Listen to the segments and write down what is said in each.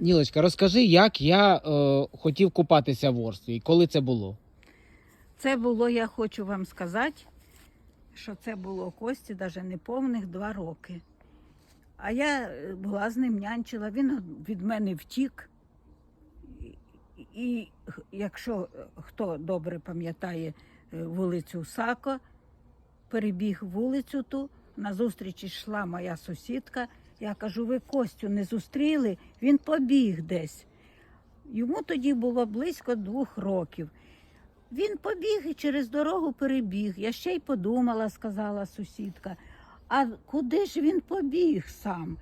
Нілочка, розкажи, як я е, хотів купатися в Орстві і коли це було? Це було, я хочу вам сказати, що це було Кості навіть неповних два роки. А я е, була з ним нянчила, він від мене втік. І- І якщо е, хто добре пам'ятає е, вулицю Сако, перебіг вулицю ту, назустріч йшла моя сусідка. Я кажу, ви Костю не зустріли, він побіг десь. Йому тоді було близько двох років. Він побіг і через дорогу перебіг. Я ще й подумала, сказала сусідка. А куди ж він побіг сам?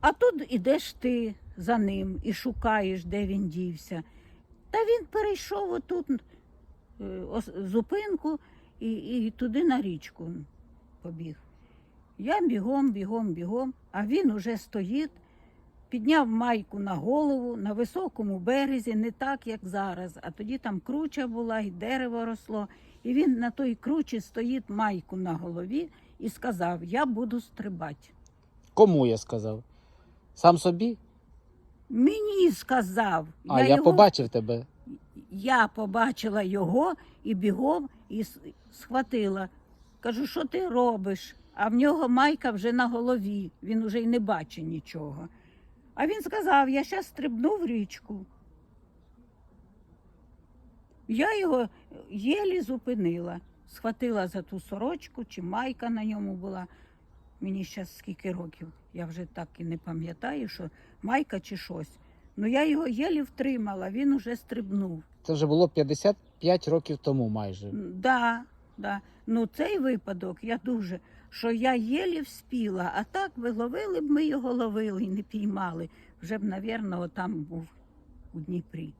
А тут ідеш ти за ним і шукаєш, де він дівся. Та він перейшов отут е, зупинку і, і туди на річку побіг. Я бігом, бігом, бігом, а він уже стоїть, підняв майку на голову на високому березі, не так, як зараз. А тоді там круча була, і дерево росло. І він на той кручі стоїть майку на голові і сказав: Я буду стрибати. Кому я сказав? Сам собі? Мені сказав, А я, його- побачив тебе. я побачила його і бігом і схватила. Кажу, що ти робиш? А в нього майка вже на голові, він уже й не бачить нічого. А він сказав: я зараз стрибну в річку. Я його єлі зупинила, схватила за ту сорочку, чи майка на ньому була. Мені зараз скільки років, я вже так і не пам'ятаю, що майка чи щось. Ну я його єлі втримала, він уже стрибнув. Це вже було 55 років тому майже. Да, да. Ну цей випадок я дуже, що я єлі вспіла, а так ви ловили б ми його ловили і не піймали. Вже б, навірно, там був у Дніпрі.